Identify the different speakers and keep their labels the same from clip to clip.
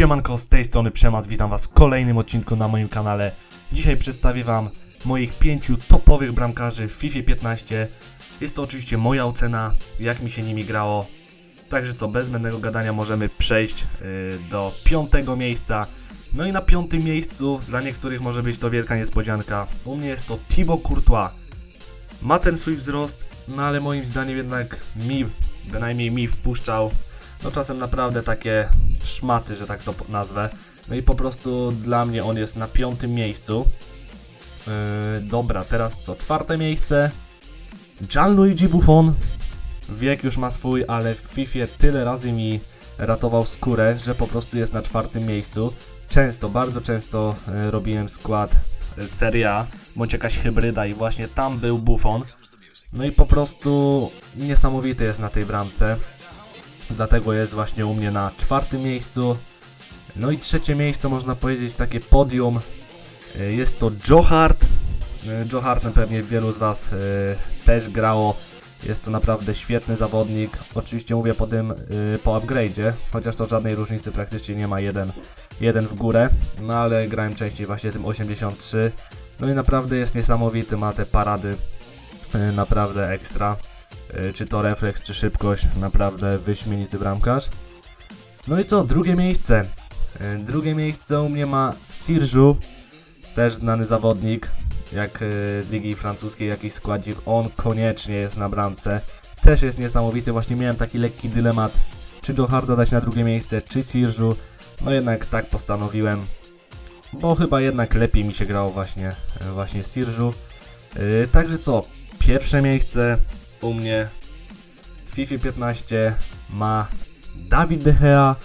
Speaker 1: Siemanko, z tej strony Przemas, witam was w kolejnym odcinku na moim kanale. Dzisiaj przedstawię wam moich pięciu topowych bramkarzy w FIFA 15. Jest to oczywiście moja ocena, jak mi się nimi grało. Także co, bez zbędnego gadania możemy przejść yy, do piątego miejsca. No i na piątym miejscu, dla niektórych może być to wielka niespodzianka, u mnie jest to Thibaut Courtois. Ma ten swój wzrost, no ale moim zdaniem jednak mi, bynajmniej mi wpuszczał no czasem naprawdę takie szmaty, że tak to nazwę. No i po prostu dla mnie on jest na piątym miejscu. Yy, dobra, teraz co? Czwarte miejsce. Gianluigi Buffon. Wiek już ma swój, ale w FIFA tyle razy mi ratował skórę, że po prostu jest na czwartym miejscu. Często, bardzo często yy, robiłem skład yy, Serie A, bądź jakaś hybryda i właśnie tam był Buffon. No i po prostu niesamowity jest na tej bramce. Dlatego jest właśnie u mnie na czwartym miejscu. No i trzecie miejsce można powiedzieć takie podium. Y, Jest to Joe Hart. Y, Joe Hart na pewnie wielu z Was y, też grało. Jest to naprawdę świetny zawodnik. Oczywiście mówię po tym po upgrade'zie, chociaż to żadnej różnicy praktycznie nie ma jeden, jeden w górę. No ale grałem częściej właśnie tym 83. No i naprawdę jest niesamowity, ma te parady naprawdę ekstra. Y, czy to refleks, czy szybkość, naprawdę wyśmienity bramkarz. No i co, drugie miejsce. Y, Drugie miejsce u mnie ma Sirju, też znany zawodnik, jak y, z ligi francuskiej jakiś składzik, on koniecznie jest na bramce. Też jest niesamowity, właśnie miałem taki lekki dylemat, czy Joe Harda dać na drugie miejsce, czy Sirju. No jednak tak postanowiłem, bo chyba jednak lepiej mi się grało właśnie, właśnie Sirju. Y, Także co, pierwsze miejsce u mnie w FIFA 15 ma Dawid De Gea.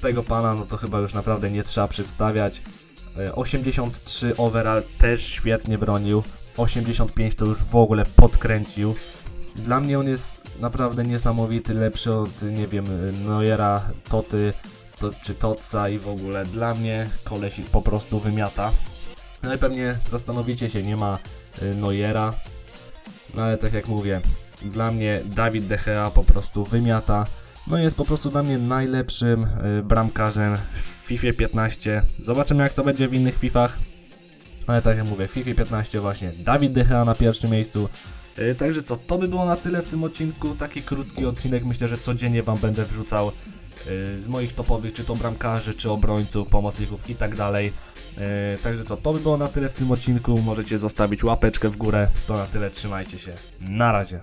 Speaker 1: Tego pana, no to chyba już naprawdę nie trzeba przedstawiać. E, 83 overall też świetnie bronił. 85 to już w ogóle podkręcił. Dla mnie on jest naprawdę niesamowity, lepszy od, nie wiem, Neuera, Toty, to, czy Totsa i w ogóle. Dla mnie kolesik po prostu wymiata. No i pewnie zastanowicie się, nie ma y, Neuera, no ale tak jak mówię, dla mnie Dawid De Gea po prostu wymiata. No jest po prostu dla mnie najlepszym y, bramkarzem w FIFA 15. Zobaczymy jak to będzie w innych FIFach. Ale tak jak mówię, w FIFA 15 właśnie Dawid De Gea na pierwszym miejscu. Y, Także co, to by było na tyle w tym odcinku. Taki krótki odcinek, myślę, że codziennie Wam będę wrzucał y, z moich topowych, czy to bramkarzy, czy obrońców, pomocników i tak dalej. Także co, to by było na tyle w tym odcinku. Możecie zostawić łapeczkę w górę. To na tyle, trzymajcie się. Na razie.